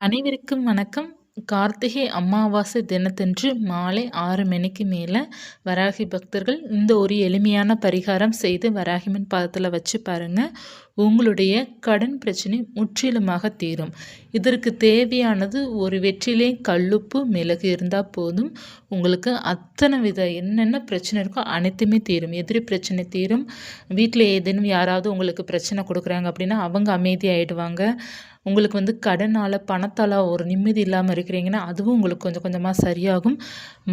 அனைவருக்கும் வணக்கம். கார்த்திகை அமாவாசை தினத்தன்று மாலை ஆறு மணிக்கு மேலே வராகி பக்தர்கள் இந்த ஒரு எளிமையான பரிகாரம் செய்து வராகிமன் பாதத்தில் வச்சு பாருங்கள் உங்களுடைய கடன் பிரச்சனை முற்றிலுமாக தீரும். இதற்கு தேவையானது ஒரு வெற்றிலே கல்லுப்பு மிளகு இருந்தால் போதும். உங்களுக்கு அத்தனை வித என்னென்ன பிரச்சனை இருக்கோ அனைத்துமே தீரும். எதிரி பிரச்சனை தீரும். வீட்டில் ஏதேனும் யாராவது உங்களுக்கு பிரச்சனை கொடுக்குறாங்க அப்படின்னா அவங்க அமைதியாகிடுவாங்க உங்களுக்கு வந்து கடனால் பணத்தால் ஒரு நிம்மதி இல்லாமல் இருக்கிறீங்கன்னா அதுவும் உங்களுக்கு கொஞ்சம் கொஞ்சமாக சரியாகும்.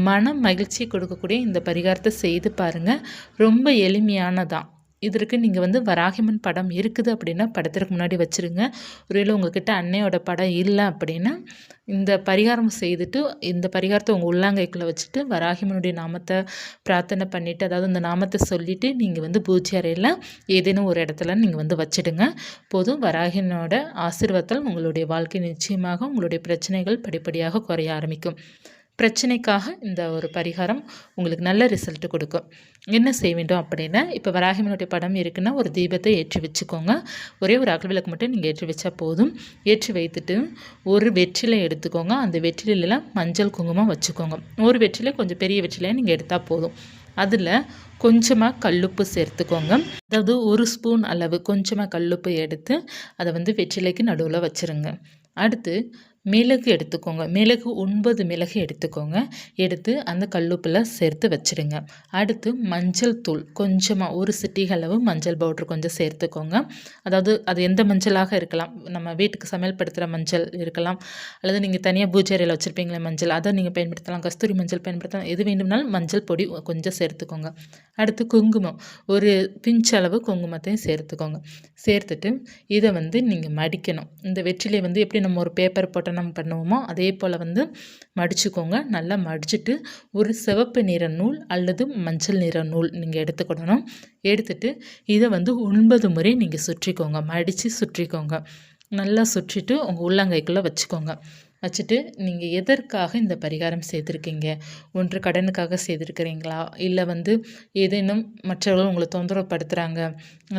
மன மகிழ்ச்சி கொடுக்கக்கூடிய இந்த பரிகாரத்தை செய்து பாருங்கள் ரொம்ப எளிமையானதான் இதற்கு நீங்கள் வந்து வராகிமன் படம் இருக்குது அப்படின்னா படத்திற்கு முன்னாடி வச்சுருங்க. ஒருவேளை உங்ககிட்ட அன்னையோட படம் இல்லை அப்படின்னா இந்த பரிகாரம் செய்துட்டு இந்த பரிகாரத்தை உங்கள் உள்ளாங்கைக்குள்ளே வச்சுட்டு வராகிமனுடைய நாமத்தை பிரார்த்தனை பண்ணிவிட்டு அதாவது இந்த நாமத்தை சொல்லிவிட்டு நீங்கள் வந்து பூஜை அறையில் ஏதேனும் ஒரு இடத்துல நீங்கள் வந்து வச்சுடுங்க. போதும் வராகினோட ஆசீர்வாதத்தால் உங்களுடைய வாழ்க்கை நிச்சயமாக உங்களுடைய பிரச்சனைகள் படிப்படியாக குறைய ஆரம்பிக்கும். பிரச்சனைக்காக இந்த ஒரு பரிகாரம் உங்களுக்கு நல்ல ரிசல்ட் கொடுக்கும். என்ன செய்ய வேண்டும் அப்படின்னா இப்போ வராகிமனுடைய படம் இருக்குன்னா ஒரு தீபத்தை ஏற்றி வச்சுக்கோங்க. ஒரே ஒரு அகல் விளக்கு மட்டும் நீங்கள் ஏற்றி வச்சா போதும். ஏற்றி வைத்துட்டு ஒரு வெற்றிலை எடுத்துக்கோங்க. அந்த வெற்றிலையில் மஞ்சள் குங்குமம் வச்சுக்கோங்க. ஒரு வெற்றிலை கொஞ்சம் பெரிய வெற்றிலையை நீங்கள் எடுத்தால் போதும். அதில் கொஞ்சமாக கல்லுப்பு சேர்த்துக்கோங்க. அதாவது ஒரு ஸ்பூன் அளவு கொஞ்சமாக கல்லுப்பு எடுத்து அதை வந்து வெற்றிலைக்கு நடுவில் வச்சுருங்க. அடுத்து மிளகு எடுத்துக்கோங்க. மிளகு ஒன்பது மிளகு எடுத்துக்கோங்க. எடுத்து அந்த கல்லுப்பில் சேர்த்து வச்சுடுங்க. அடுத்து மஞ்சள் தூள் கொஞ்சமாக ஒரு சிட்டிகளவு மஞ்சள் பவுட்ரு கொஞ்சம் சேர்த்துக்கோங்க. அதாவது அது எந்த மஞ்சளாக இருக்கலாம். நம்ம வீட்டுக்கு சமையல் படுத்துகிற மஞ்சள் இருக்கலாம். அல்லது நீங்கள் தனியாக பூஜை அறையில் வச்சுருப்பீங்களே மஞ்சள் அதை நீங்கள் பயன்படுத்தலாம். கஸ்தூரி மஞ்சள் பயன்படுத்தலாம். எது வேண்டும்னாலும் மஞ்சள் பொடி கொஞ்சம் சேர்த்துக்கோங்க. அடுத்து குங்குமம். ஒரு பிஞ்ச் அளவு குங்குமத்தையும் சேர்த்துக்கோங்க. சேர்த்துட்டு இதை வந்து நீங்கள் மடிக்கணும். இந்த வெற்றிலை வந்து எப்படி நம்ம ஒரு பேப்பர் போட்டோம் நம்ம பண்ணுவோமோ அதே போல் வந்து மடிச்சுக்கோங்க. நல்லா மடிச்சுட்டு ஒரு சிவப்பு நிற நூல் அல்லது மஞ்சள் நிற நூல் நீங்கள் எடுத்துக்கணும் எடுத்துட்டு இதை வந்து ஒன்பது முறை நீங்கள் சுற்றிக்கோங்க. மடித்து சுற்றிக்கோங்க. நல்லா சுற்றிட்டு உங்கள் உள்ளங்கைக்குள்ளே வச்சுக்கோங்க. வச்சுட்டு நீங்கள் எதற்காக இந்த பரிகாரம் செய்திருக்கீங்க? ஒன்று கடனுக்காக செய்திருக்கிறீங்களா? இல்லை வந்து ஏதேனும் மற்றவர்கள் உங்களை தொந்தரவுப்படுத்துகிறாங்க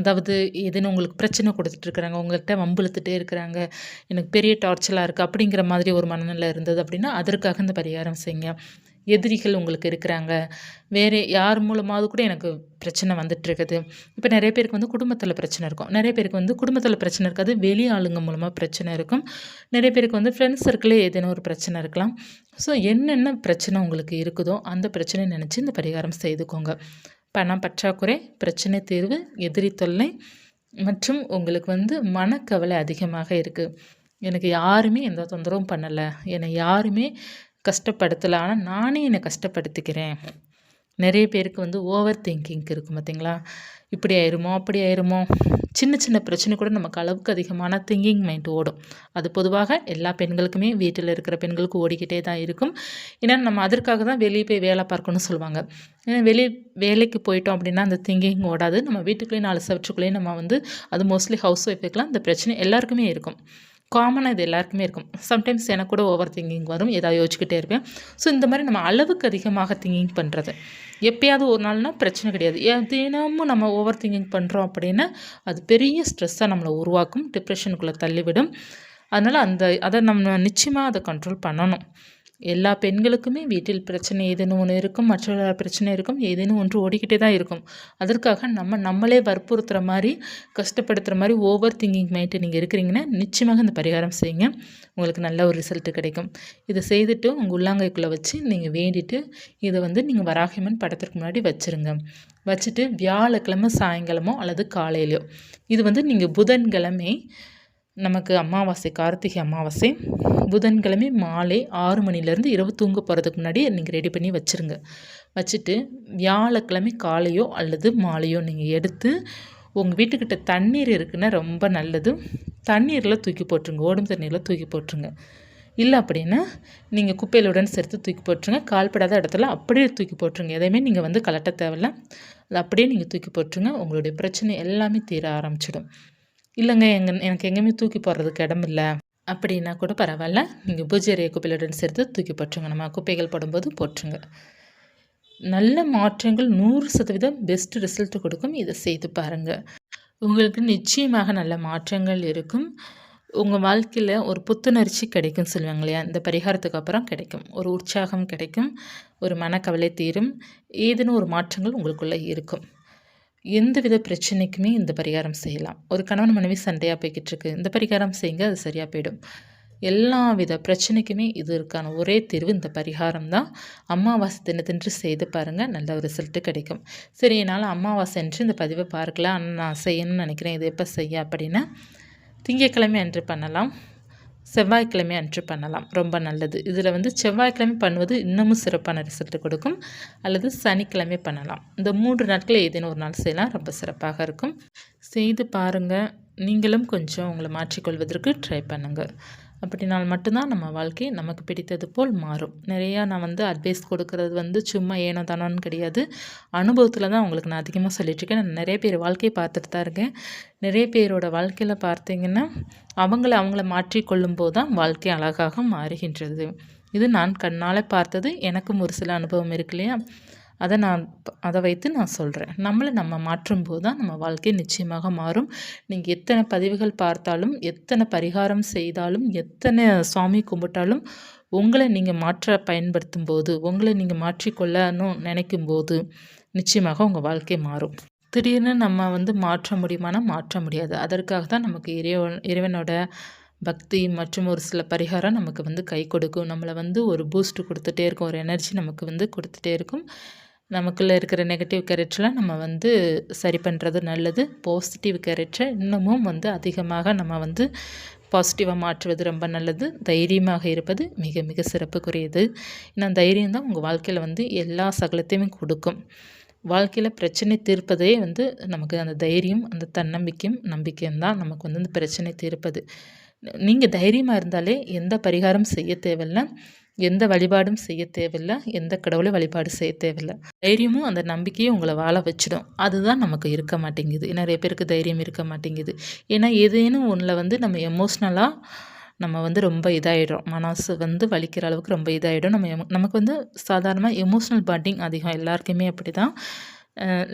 அதாவது ஏதேனும் உங்களுக்கு பிரச்சனை கொடுத்துட்ருக்குறாங்க உங்கள்கிட்ட வம்புழுத்துட்டே இருக்கிறாங்க எனக்கு பெரிய டார்ச்சலாக இருக்குது அப்படிங்கிற மாதிரி ஒரு மனநிலை இருந்தது அப்படின்னா அதற்காக இந்த பரிகாரம் செய்யுங்க. எதிரிகள் உங்களுக்கு இருக்கிறாங்க. வேறு யார் மூலமாவது கூட எனக்கு பிரச்சனை வந்துட்டுருக்குது. இப்போ நிறைய பேருக்கு வந்து குடும்பத்தில் பிரச்சனை இருக்கும். நிறைய பேருக்கு வந்து குடும்பத்தில் பிரச்சனை இருக்காது. வெளி ஆளுங்க மூலமாக பிரச்சனை இருக்கும். நிறைய பேருக்கு வந்து ஃப்ரெண்ட்ஸ் சர்க்கிளே ஏதேனும் ஒரு பிரச்சனை இருக்கலாம். ஸோ என்னென்ன பிரச்சனை உங்களுக்கு இருக்குதோ அந்த பிரச்சனையை நினச்சி இந்த பரிகாரம் செய்துக்கோங்க. பணம் பற்றாக்குறை பிரச்சனை தீர்வு எதிரி தொல்லை மற்றும் உங்களுக்கு வந்து மனக்கவலை அதிகமாக இருக்குது எனக்கு யாருமே எந்த தொந்தரவும் பண்ணலை. என்னை யாருமே கஷ்டப்படுத்தலை ஆனால் நானே என்னை கஷ்டப்படுத்திக்கிறேன். நிறைய பேருக்கு வந்து ஓவர் திங்கிங் இருக்கும் பார்த்தீங்களா? இப்படி ஆயிருமோ அப்படி ஆயிருமோ? சின்ன சின்ன பிரச்சனை கூட நமக்கு அளவுக்கு அதிகமான திங்கிங் மைண்ட் ஓடும். அது பொதுவாக எல்லா பெண்களுக்குமே வீட்டில் இருக்கிற பெண்களுக்கு ஓடிக்கிட்டே தான் இருக்கும். ஏன்னா நம்ம அதற்காக தான் வெளியே போய் வேலை பார்க்கணும்னு சொல்லுவாங்க. ஏன்னா வெளியே வேலைக்கு போயிட்டோம் அப்படின்னா அந்த திங்கிங் ஓடாது. நம்ம வீட்டுக்குள்ளேயே நாலு சவற்றுக்குள்ளேயே நம்ம வந்து அது மோஸ்ட்லி ஹவுஸ் ஒய்ஃபுக்கெலாம் அந்த பிரச்சனை எல்லாருக்குமே இருக்கும். காமனாக இது எல்லாருக்குமே இருக்கும். சம்டைம்ஸ் எனக்கு கூட ஓவர் திங்கிங் வரும். ஏதாவது யோசிச்சுக்கிட்டே இருப்பேன். ஸோ இந்த மாதிரி நம்ம அளவுக்கு அதிகமாக திங்கிங் பண்ணுறது எப்பயாவது ஒரு நாள்னால் பிரச்சனை கிடையாது. தினமும் நம்ம ஓவர் திங்கிங் பண்ணுறோம் அப்படின்னா அது பெரிய ஸ்ட்ரெஸ்ஸாக நம்மளை உருவாக்கும். டிப்ரெஷனுக்குள்ளே தள்ளிவிடும். அதனால் அந்த அதை நம்ம நிச்சயமாக அதை கண்ட்ரோல் பண்ணணும். எல்லா பெண்களுக்குமே வீட்டில் பிரச்சனை ஏதேனும் ஒன்று இருக்கும் மற்றவர்களால் பிரச்சனை இருக்கும் ஏதேனும் ஒன்று ஓடிக்கிட்டே தான் இருக்கும். அதற்காக நம்ம நம்மளே வற்புறுத்துகிற மாதிரி கஷ்டப்படுத்துகிற மாதிரி ஓவர் திங்கிங் மைண்டு நீங்கள் இருக்கிறீங்கன்னா நிச்சயமாக இந்த பரிகாரம் செய்யுங்க. உங்களுக்கு நல்ல ஒரு ரிசல்ட்டு கிடைக்கும். இதை செய்துட்டு உங்கள் உள்ளாங்கைக்குள்ளே வச்சு நீங்கள் வேண்டிட்டு இதை வந்து நீங்கள் வராகிமன் படத்திற்கு முன்னாடி வச்சுருங்க. வச்சுட்டு வியாழக்கிழமை சாயங்காலமோ அல்லது காலையிலையோ. இது வந்து நீங்கள் புதன்கிழமை நமக்கு அமாவாசை கார்த்திகை அமாவாசை புதன்கிழமை மாலை ஆறு மணிலேருந்து இரவு தூங்க போகிறதுக்கு முன்னாடி நீங்கள் ரெடி பண்ணி வச்சுருங்க. வச்சுட்டு வியாழக்கிழமை காலையோ அல்லது மாலையோ நீங்கள் எடுத்து உங்கள் வீட்டுக்கிட்ட தண்ணீர் இருக்குன்னா ரொம்ப நல்லது. தண்ணீரில் தூக்கி போட்டுருங்க. ஓடும் தண்ணீரில் தூக்கி போட்டுருங்க. இல்லை அப்படின்னா நீங்கள் குப்பையிலுடன் சேர்த்து தூக்கி போட்டுருங்க. கால்படாத இடத்துல அப்படியே தூக்கி போட்டுருங்க. எதையுமே நீங்கள் வந்து கலட்ட தேவையில்ல. அது அப்படியே நீங்கள் தூக்கி போட்டுருங்க. உங்களுடைய பிரச்சனை எல்லாமே தீர ஆரம்பிச்சிடும். இல்லைங்க எங்க எனக்கு எங்கேயுமே தூக்கி போடுறதுக்கு இடம் இல்லை. அப்படின்னா கூட பரவாயில்ல. நீங்கள் பூஜை அறைய குப்பையுடன் சேர்த்து தூக்கி போட்டுருங்க. நம்ம குப்பைகள் போடும்போது போட்டுருங்க. நல்ல மாற்றங்கள் நூறு சதவீதம் பெஸ்ட் ரிசல்ட் கொடுக்கும். இதை செய்து பாருங்கள் உங்களுக்கு நிச்சயமாக நல்ல மாற்றங்கள் இருக்கும். உங்கள் வாழ்க்கையில் ஒரு புத்துணர்ச்சி கிடைக்கும் சொல்லுவாங்க இல்லையா? இந்த பரிகாரத்துக்கு அப்புறம் கிடைக்கும். ஒரு உற்சாகம் கிடைக்கும். ஒரு மனக்கவலை தீரும். ஏதேனும் ஒரு மாற்றங்கள் உங்களுக்குள்ளே இருக்கும். எந்த வித பிரச்சனைக்குமே இந்த பரிகாரம் செய்யலாம். ஒரு கணவன் மனைவி சண்டையாக போய்கிட்டு இருக்கு இந்த பரிகாரம் செய்யுங்க அது சரியாக போயிடும். எல்லா வித பிரச்சனைக்குமே இது இருக்கான ஒரே தீர்வு இந்த பரிகாரம் தான். அமாவாசை தினத்தன்று செய்து பாருங்கள் நல்ல ஒரு ரிசல்ட்டு கிடைக்கும். சரி என்னால் அமாவாசை என்று இந்த பதிவை பார்க்கலாம் நான் செய்யணும்னு நினைக்கிறேன் இது எப்போ செய்ய அப்படின்னா திங்கக்கிழமை அன்று பண்ணலாம். செவ்வாய்க்கிழமை அன்று பண்ணலாம். ரொம்ப நல்லது. இதில் வந்து செவ்வாய்க்கிழமை பண்ணுவது இன்னமும் சிறப்பான ரிசல்ட் கொடுக்கும். அல்லது சனிக்கிழமை பண்ணலாம். இந்த மூன்று நாட்களில் ஏதேனும் ஒரு நாள் செய்யலாம். ரொம்ப சிறப்பாக இருக்கும். செய்து பாருங்கள் நீங்களும் கொஞ்சம் உங்களை மாற்றிக்கொள்வதற்கு ட்ரை பண்ணுங்கள் அப்படினால் மட்டும்தான் நம்ம வாழ்க்கை நமக்கு பிடித்தது போல் மாறும். நிறையா நான் வந்து அட்வைஸ் கொடுக்கறது வந்து சும்மா ஏனோ தானோன்னு கிடையாது. அனுபவத்தில் தான் உங்களுக்கு நான் அதிகமாக சொல்லிட்டுருக்கேன். நான் நிறைய பேர் வாழ்க்கையை பார்த்துட்டு தான் இருக்கேன். நிறைய பேரோட வாழ்க்கையில் பார்த்தீங்கன்னா அவங்கள அவங்கள மாற்றிக்கொள்ளும் போது தான் வாழ்க்கை அழகாக மாறுகின்றது. இது நான் கண்ணால் பார்த்தது. எனக்கும் ஒரு சில அனுபவம் இருக்கு இல்லையா? அதை நான் அதை வைத்து நான் சொல்கிறேன் நம்மளை நம்ம மாற்றும் போது தான் நம்ம வாழ்க்கை நிச்சயமாக மாறும். நீங்கள் எத்தனை பதிவுகள் பார்த்தாலும் எத்தனை பரிகாரம் செய்தாலும் எத்தனை சுவாமி கும்பிட்டாலும் உங்களை நீங்கள் மாற்ற பயன்படுத்தும் போது உங்களை நீங்கள் மாற்றிக்கொள்ளணும் நினைக்கும் போது நிச்சயமாக உங்கள் வாழ்க்கை மாறும். திடீர்னு நம்ம வந்து மாற்ற முடியுமானா மாற்ற முடியாது. அதற்காக தான் நமக்கு இறைவன் இறைவனோட பக்தி மற்றும் ஒரு சில பரிகாரம் நமக்கு வந்து கை கொடுக்கும். நம்மளை வந்து ஒரு பூஸ்ட் கொடுத்துட்டே இருக்கும். ஒரு எனர்ஜி நமக்கு வந்து கொடுத்துட்டே இருக்கும். நமக்குள்ளே இருக்கிற நெகட்டிவ் கேரக்டர்லாம் நம்ம வந்து சரி பண்ணுறது நல்லது. பாசிட்டிவ் கேரக்டரை இன்னமும் வந்து அதிகமாக நம்ம வந்து பாசிட்டிவாக மாற்றுவது ரொம்ப நல்லது. தைரியமாக இருப்பது மிக மிக சிறப்புக்குரியது. ஏன்னா தைரியம் தான் உங்கள் வாழ்க்கையில் வந்து எல்லா சகலத்தையுமே கொடுக்கும். வாழ்க்கையில் பிரச்சனை தீர்ப்பதே வந்து நமக்கு அந்த தைரியம் அந்த தன்னம்பிக்கையும் நம்பிக்கையும் தான் நமக்கு வந்து அந்த பிரச்சனை தீர்ப்பது. நீங்கள் தைரியமாக இருந்தாலே எந்த பரிகாரம் செய்ய தேவையில்லை. எந்த வழிபாடும் செய்ய தேவையில்லை எந்த கடவுளை வழிபாடு செய்ய தேவையில்லை. தைரியமும் அந்த நம்பிக்கையும் உங்களை வாழ வச்சிடும். அதுதான் நமக்கு இருக்க மாட்டேங்குது. நிறைய பேருக்கு தைரியம் இருக்க மாட்டேங்குது. ஏன்னா ஏதேனும் ஒன்றில் வந்து நம்ம எமோஷ்னலாக நம்ம வந்து ரொம்ப இதாகிடும் மனசு வந்து வலிக்கிற அளவுக்கு ரொம்ப இதாகிடும் நம்ம நமக்கு வந்து சாதாரணமாக எமோஷ்னல் பாண்டிங் அதிகம். எல்லாருக்குமே அப்படி தான்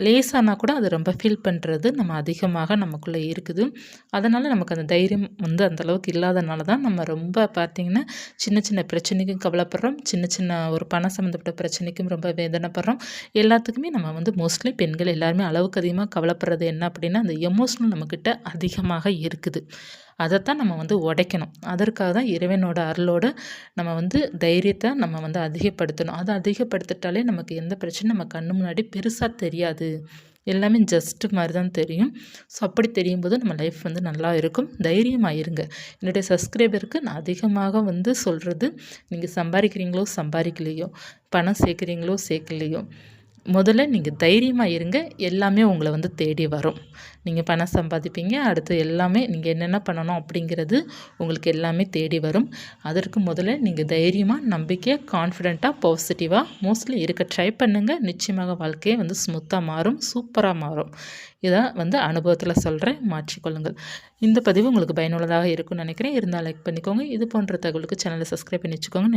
லேசானா கூட அது ரொம்ப ஃபீல் பண்ணுறது நம்ம அதிகமாக நமக்குள்ளே இருக்குது. அதனால் நமக்கு அந்த தைரியம் வந்து அந்தளவுக்கு இல்லாதனால தான் நம்ம ரொம்ப பார்த்திங்கன்னா சின்ன சின்ன பிரச்சனைக்கும் கவலைப்படுறோம். சின்ன சின்ன ஒரு பணம் சம்மந்தப்பட்ட பிரச்சனைக்கும் ரொம்ப வேதனைப்படுறோம். எல்லாத்துக்குமே நம்ம வந்து மோஸ்ட்லி பெண்கள் எல்லாருமே அளவுக்கு அதிகமாக கவலைப்படுறது என்ன அப்படின்னா அந்த எமோஷனல் நம்மக்கிட்ட அதிகமாக இருக்குது. அதைத்தான் நம்ம வந்து உடைக்கணும். அதற்காக தான் இறைவனோட அருளோட நம்ம வந்து தைரியத்தை நம்ம வந்து அதிகப்படுத்தணும். அதை அதிகப்படுத்திட்டாலே நமக்கு எந்த பிரச்சனையும் நம்ம கண்ணு முன்னாடி பெருசாக தெரியாது. எல்லாமே ஜஸ்ட்டு மாதிரி தான் தெரியும். ஸோ அப்படி தெரியும் போது நம்ம லைஃப் வந்து நல்லா இருக்கும். தைரியமாக இருங்க. என்னுடைய சப்ஸ்கிரைபருக்கு நான் அதிகமாக வந்து சொல்கிறது நீங்கள் சம்பாதிக்கிறீங்களோ சம்பாதிக்கலையோ பணம் சேர்க்குறீங்களோ சேர்க்கலையோ முதல்ல நீங்கள் தைரியமாக இருங்க. எல்லாமே உங்களை வந்து தேடி வரும். நீங்கள் பணம் சம்பாதிப்பீங்க. அடுத்து எல்லாமே நீங்கள் என்னென்ன பண்ணணும் அப்படிங்கிறது உங்களுக்கு எல்லாமே தேடி வரும். அதற்கு முதல்ல நீங்கள் தைரியமாக நம்பிக்கையாக கான்ஃபிடெண்ட்டாக பாசிட்டிவாக மோஸ்ட்லி இருக்க ட்ரை பண்ணுங்கள் நிச்சயமாக வாழ்க்கையை வந்து ஸ்மூத்தாக மாறும் சூப்பராக மாறும். இதை வந்து அனுபவத்தில் சொல்கிறேன் மாற்றிக்கொள்ளுங்கள் இந்த பதிவு உங்களுக்கு பயனுள்ளதாக இருக்கும்னு நினைக்கிறேன். இருந்தால் லைக் பண்ணிக்கோங்க. இது போன்ற தகவலுக்கு சேனலை சப்ஸ்கிரைப் பண்ணி வச்சுக்கோங்க.